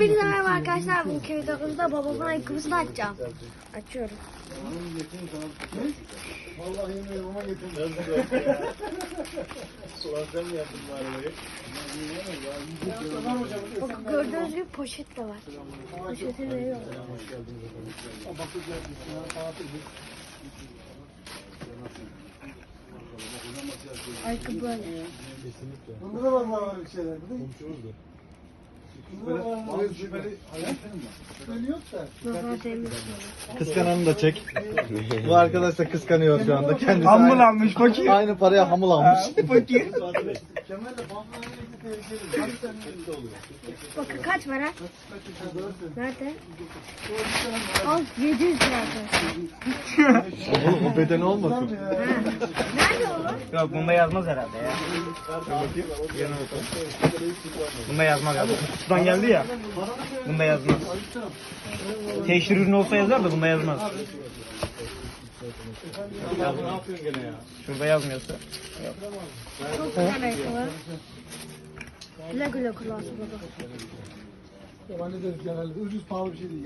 Hepinize merhaba arkadaşlar. Bugün köy takımda babamın ayakkabısını açacağım. Açıyorum. Vallahi ederim ama getirdim. Ulan sen mi yaptın bu arabayı? Bakın gördüğünüz gibi poşet de var. Poşeti de yok. Ayakkabı böyle. Bunda da var bir şeyler? Bu da Mı? Şüpheli yok da. Kıskananı da çek. Bu arkadaş da kıskanıyor şu anda. Kendisi Hamur aynı, almış fakir. aynı paraya hamul almış. Fakir. Kemal de? Bakın kaç var ha? Nerede? Al 700 lira. Oğlum o bedeni olmasın. Ha. Nerede? Yok bunda yazmaz herhalde ya. Yerine bakalım. Bunda yazmaz ya. Kutudan geldi ya. Bunda yazmaz. Teşhir ürünü olsa yazar da bunda yazmaz. Ya ne yapıyorsun gene ya? Şurada yazmıyorsa. Çok güzel. Güle güle kullansın baba. Kemal de genelde ucuz pahalı bir şey değil.